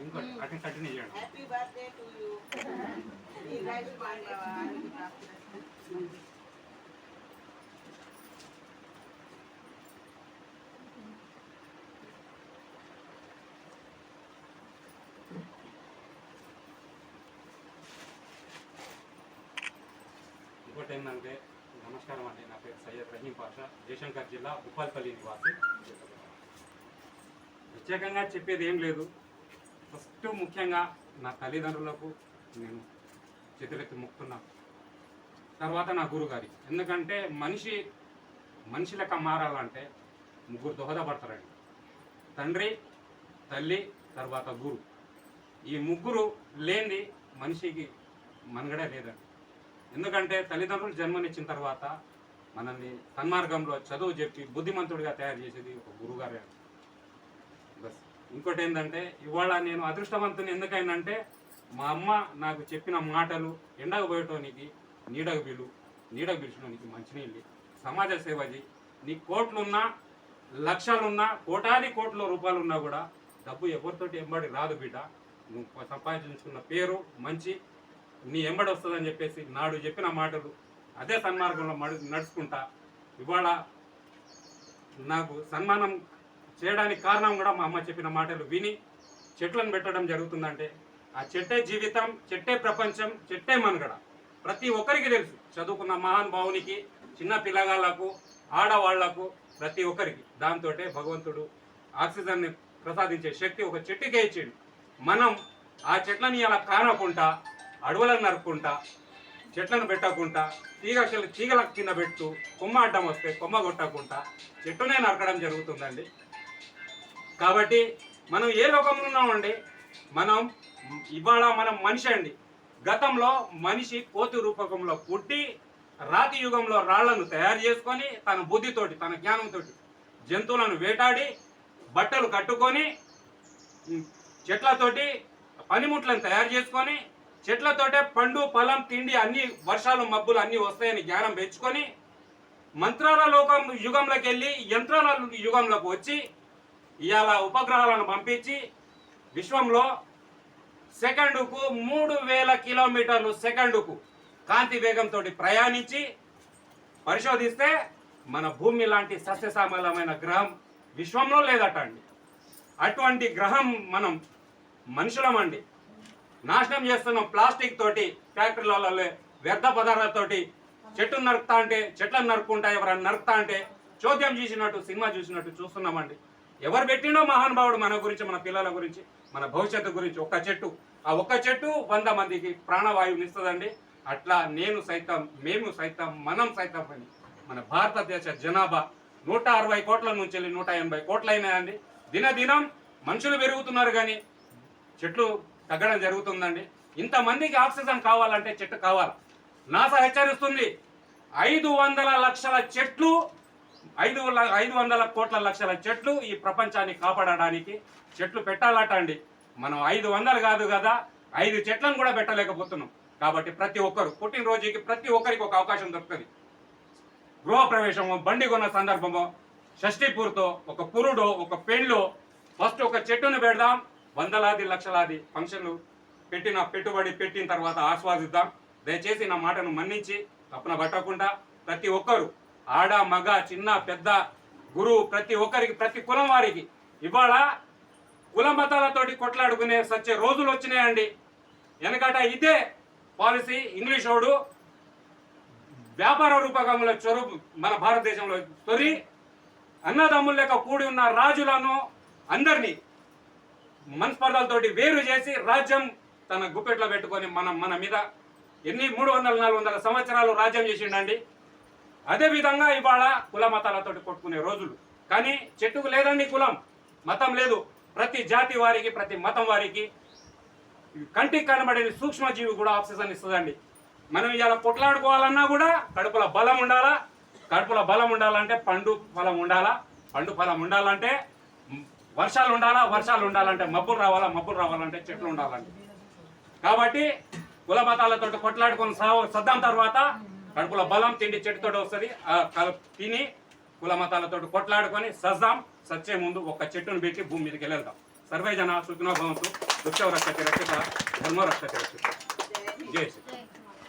ఇంకోటి అక్కడ కంటిన్యూ చేయండి హ్యాపీ బర్త్డే టు యూ ఈ లైఫ్ బాగుండవా ఇంకోటి ఏంటంటే నమస్కారం అండి నా పేరు సయ్యద్ రహీం పాషా జయశంకర్ జిల్లా ఉప్పాల్పల్లి నివాసి. ప్రత్యేకంగా చెప్పేది ఏం లేదు. ఫస్ట్ ముఖ్యంగా నా తల్లిదండ్రులకు నేను చేతులెత్తి మొక్కుతున్నాను తర్వాత నా గురుగారి. ఎందుకంటే మనిషి మనిషి లెక్క మారాలంటే ముగ్గురు దోహదపడతారండి. తండ్రి తల్లి తర్వాత గురు. ఈ ముగ్గురు లేనిది మనిషికి మనుగడే లేదండి. ఎందుకంటే తల్లిదండ్రులు జన్మనిచ్చిన తర్వాత మనల్ని సన్మార్గంలో చదువు చెప్పి బుద్ధిమంతుడిగా తయారు చేసేది ఒక గురుగారే. బస్. ఇంకోటి ఏంటంటే ఇవాళ నేను అదృష్టవంతుని ఎందుకైందంటే మా అమ్మ నాకు చెప్పిన మాటలు ఎండకు పోయటానికి నీడకు బిలు నీడకు పిలిచినోనికి మంచినీళ్ళు సమాజ సేవది నీ కోట్లున్నా లక్షలున్నా కోటాది కోట్ల రూపాయలు ఉన్నా కూడా డబ్బు ఎవరితోటి ఎంబడి రాదు బిడ్డ. నువ్వు సంపాదించుకున్న పేరు మంచి నీ ఎంబడి వస్తుందని చెప్పేసి నాడు చెప్పిన మాటలు అదే సన్మార్గంలో మడు నడుచుకుంటా. ఇవాళ నాకు సన్మానం చేయడానికి కారణం కూడా మా అమ్మ చెప్పిన మాటలు విని చెట్లను పెట్టడం జరుగుతుందంటే ఆ చెట్టే జీవితం చెట్టే ప్రపంచం చెట్టే మనుగడ. ప్రతి ఒక్కరికి తెలుసు. చదువుకున్న మహానుభావునికి చిన్న పిల్లగాళ్ళకు ఆడవాళ్ళకు ప్రతి ఒక్కరికి. దాంతో భగవంతుడు ఆక్సిజన్ని ప్రసాదించే శక్తి ఒక చెట్టుకే ఇచ్చిండు. మనం ఆ చెట్లని అలా కానకుండా అడవులను నరుక్కుంటా చెట్లను పెట్టకుండా తీగ తీగల కింద పెట్టు కొమ్మ అడ్డం వస్తే కొమ్మ కొట్టకుండా చెట్టునే నరకడం జరుగుతుందండి. కాబట్టి మనం ఏ లోకంలో ఉన్నామండి? మనం ఇవాళ మనం మనిషి అండి. గతంలో మనిషి కోతి రూపకంలో పుట్టి రాతి యుగంలో రాళ్ళను తయారు చేసుకొని తన బుద్ధితోటి తన జ్ఞానంతో జంతువులను వేటాడి బట్టలు కట్టుకొని చెట్లతోటి పనిముట్లను తయారు చేసుకొని చెట్లతోటే పండు పొలం తిండి అన్ని వర్షాలు మబ్బులు అన్ని వస్తాయని జ్ఞానం పెంచుకొని మంత్రాల లోకం యుగంలోకి వెళ్ళి యంత్రాల యుగంలోకి వచ్చి ఇవాళ ఉపగ్రహాలను పంపించి విశ్వంలో సెకండుకు మూడు వేల కిలోమీటర్లు సెకండుకు కాంతి వేగంతో ప్రయాణించి పరిశోధిస్తే మన భూమి లాంటి సస్యశ్యామలమైన గ్రహం విశ్వంలో లేదట అండి. అటువంటి గ్రహం మనం మనుషులమండి. నాశనం చేస్తున్నాం ప్లాస్టిక్ తోటి ఫ్యాక్టరీలలో వ్యర్థ పదార్థాలతోటి. చెట్టు నరుకుతా అంటే చెట్లను నరుక్కుంటా ఎవరైనా నరుకుతా అంటే చోద్యం చూసినట్టు సినిమా చూసినట్టు చూస్తున్నామండి. ఎవరు పెట్టినో మహానుభావుడు మన గురించి మన పిల్లల గురించి మన భవిష్యత్తు గురించి ఒక చెట్టు. ఆ ఒక్క చెట్టు వంద మందికి ప్రాణవాయువుని ఇస్తుందండి. అట్లా నేను సైతం మేము సైతం మనం సైతం అని మన భారతదేశ జనాభా నూట అరవై కోట్ల నుంచి వెళ్ళి నూట ఎనభై కోట్లైనాయండి. దినదినం మనుషులు పెరుగుతున్నారు కానీ చెట్లు తగ్గడం జరుగుతుందండి. ఇంతమందికి ఆక్సిజన్ కావాలంటే చెట్టు కావాలి. నాసా హెచ్చరిస్తుంది ఐదు వందల లక్షల చెట్లు ఐదు ఐదు వందల కోట్ల లక్షల చెట్లు ఈ ప్రపంచాన్ని కాపాడడానికి చెట్లు పెట్టాలట అండి. మనం ఐదు వందలు కాదు కదా ఐదు చెట్లను కూడా పెట్టలేకపోతున్నాం. కాబట్టి ప్రతి ఒక్కరు పుట్టినరోజుకి ప్రతి ఒక్కరికి ఒక అవకాశం దొరుకుతుంది. గృహప్రవేశము బండి కొన్న సందర్భము షష్ఠీపూర్తో ఒక పురుడో ఒక పెళ్ళో ఫస్ట్ ఒక చెట్టును పెడదాం వందలాది లక్షలాది ఫంక్షన్లు పెట్టిన పెట్టుబడి పెట్టిన తర్వాత ఆస్వాదిద్దాం. దయచేసి నా మాటను మన్నించి తప్పున పట్టకుండా ప్రతి ఒక్కరు ఆడ మగ చిన్న పెద్ద గురువు ప్రతి ఒక్కరికి ప్రతి కులం వారికి ఇవాళ కుల మతాలతోటి కొట్లాడుకునే సచ్చే రోజులు వచ్చినాయండి. వెనకట ఇదే పాలసీ ఇంగ్లీష్ వాడు వ్యాపార రూపకంలో చొరు మన భారతదేశంలో తొరి అన్నదమ్ముల లెక్క కూడి ఉన్న రాజులను అందరినీ మనస్పర్ధలతోటి వేరు చేసి రాజ్యం తన గుప్పెట్లో పెట్టుకొని మనం మన మీద ఎన్ని మూడు వందల నాలుగు వందల సంవత్సరాలు రాజ్యం చేసిండండి? అదే విధంగా ఇవాళ కుల మతాలతోటి కొట్టుకునే రోజులు. కానీ చెట్టుకు లేదండి కులం. మతం లేదు. ప్రతి జాతి వారికి ప్రతి మతం వారికి కంటికి కనబడే సూక్ష్మజీవి కూడా ఆక్సిజన్ ఇస్తుందండి. మనం ఇలా కొట్లాడుకోవాలన్నా కూడా కడుపులో బలం ఉండాలా? కడుపులో బలం ఉండాలంటే పండు ఫలం ఉండాలా? పండు ఫలం ఉండాలంటే వర్షాలు ఉండాలా? వర్షాలు ఉండాలంటే మబ్బులు రావాలా? మబ్బులు రావాలంటే చెట్లు ఉండాలంటే. కాబట్టి కుల మతాలతో కొట్లాడుకొని సావు సద్దాం తర్వాత కడుపులో బలం తిండి చెట్టుతో వస్తుంది. ఆ తిని కుల మతాలతో కొట్లాడుకొని సజ్జాం సచ్చే ముందు ఒక చెట్టును పెట్టి భూమి మీదకి వెళ్దాం సర్వే జన సుఖినో దుఃఖ రక్షతి రక్షిత ధర్మ రక్షతి రక్షిత జై శ్రీ